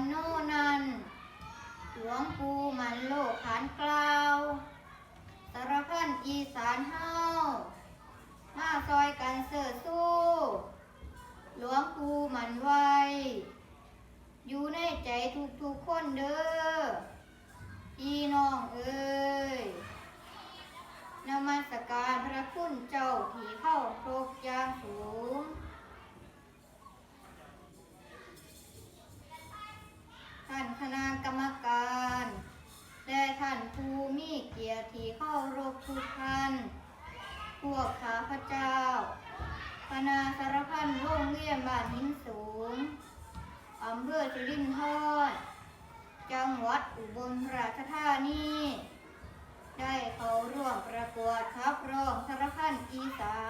ติปันโนนันหลวงปู่มันโลกขานกล่าวสารพันอีสานเฮามาซอยกันเสือสู้ หลวงปู่มันไวอยู่ในใจทุกๆคนเด้อพี่น้องเอ้ยนมัสการพระคุณเจ้าที่เข้าครบอย่างสูง ท่านคณะกรรมการ และท่านผู้มีเกียรติเข้ารบทุกท่าน พวกข้าพเจ้า คณะสารพันโรงเรียนบ้านหินสูง อำเภอสิรินธรจังหวัดอุบลราชธานี ได้เข้าร่วมประกวดขับร้องสารพันอีสาน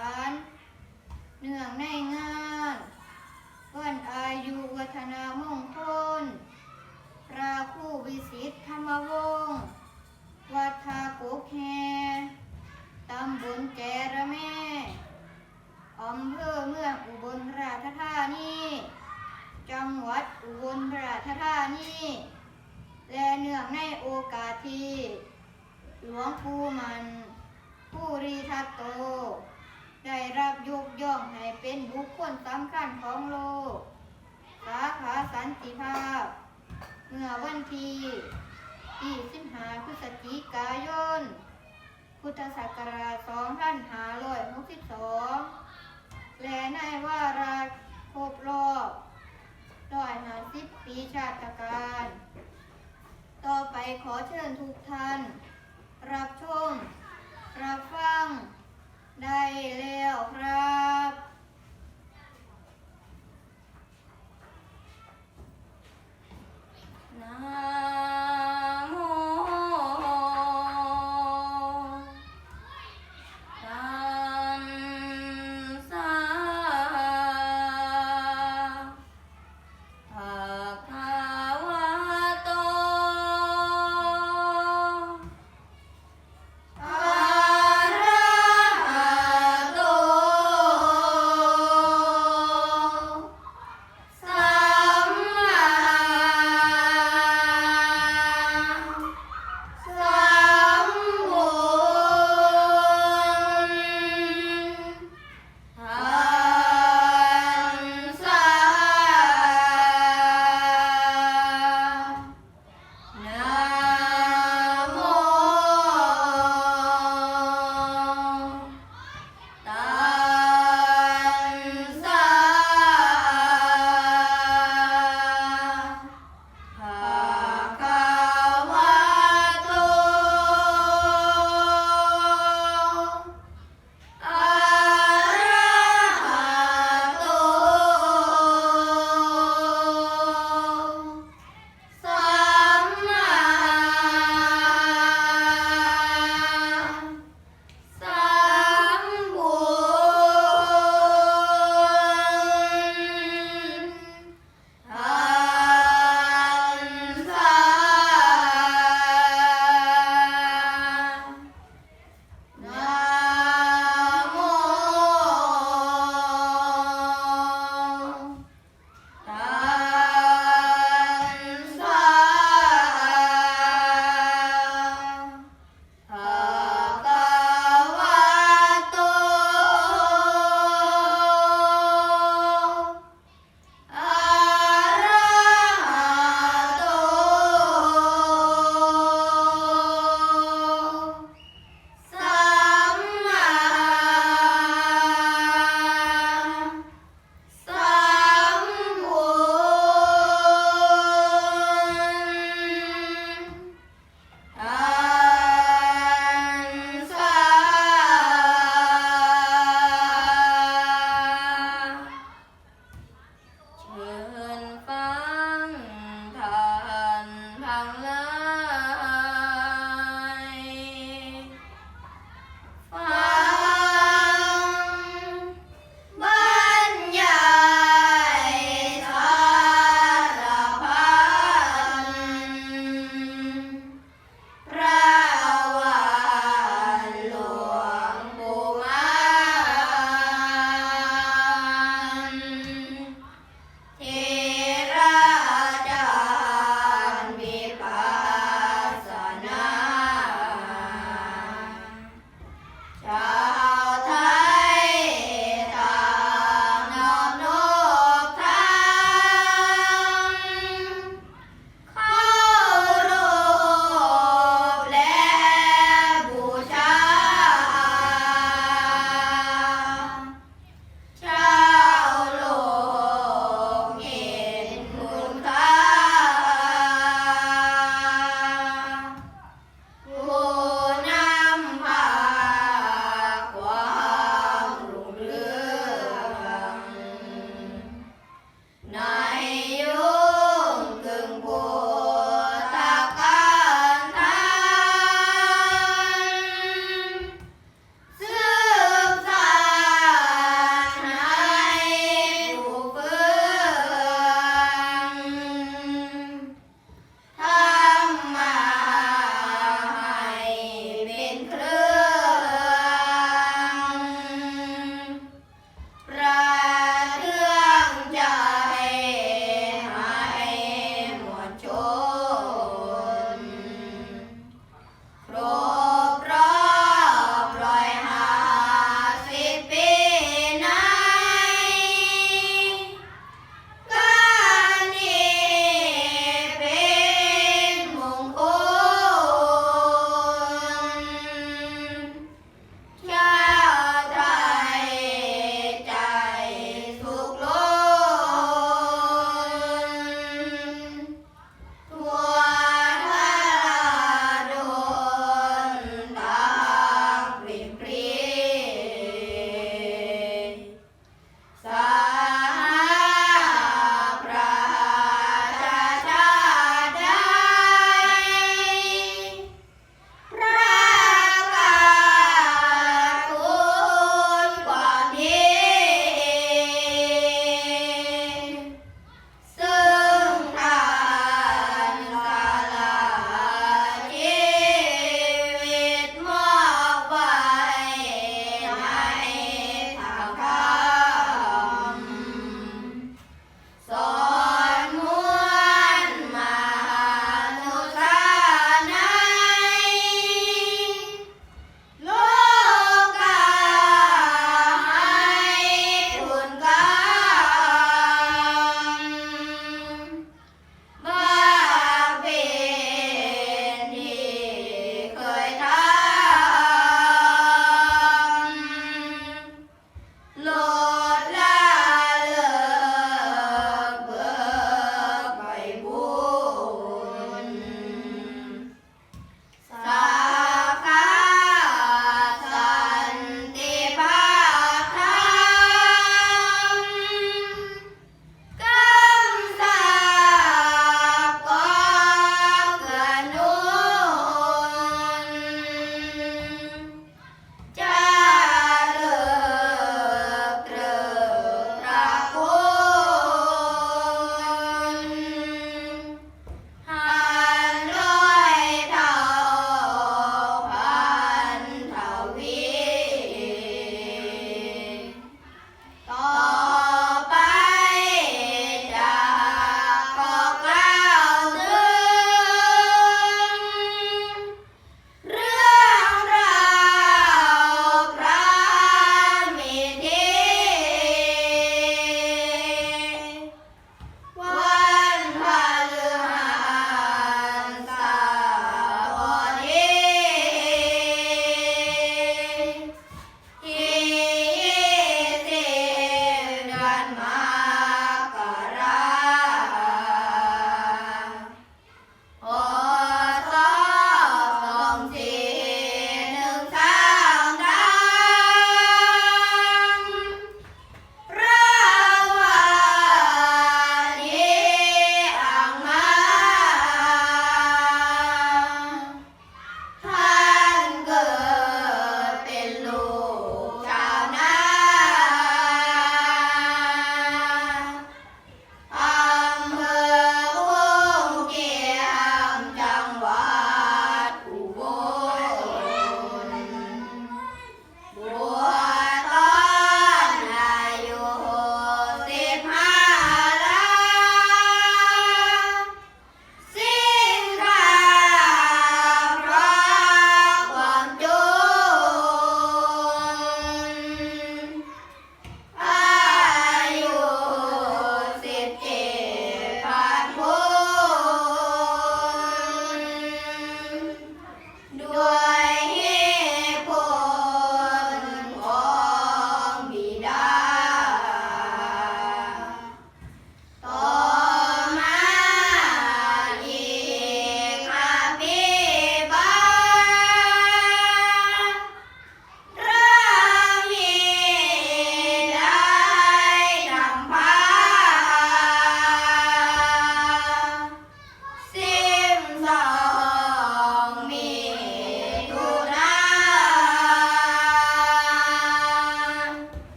บุคคลสำคัญของโลก สาขาสันติภาพ เมื่อวันที่หาพฤศจิกายน พุทธศักราช2562 และในวาระครบรอบร้อยห้าสิบปีชาติการ ต่อไปขอเชิญทุกท่าน รับชม รับฟัง ได้แล้วครับ না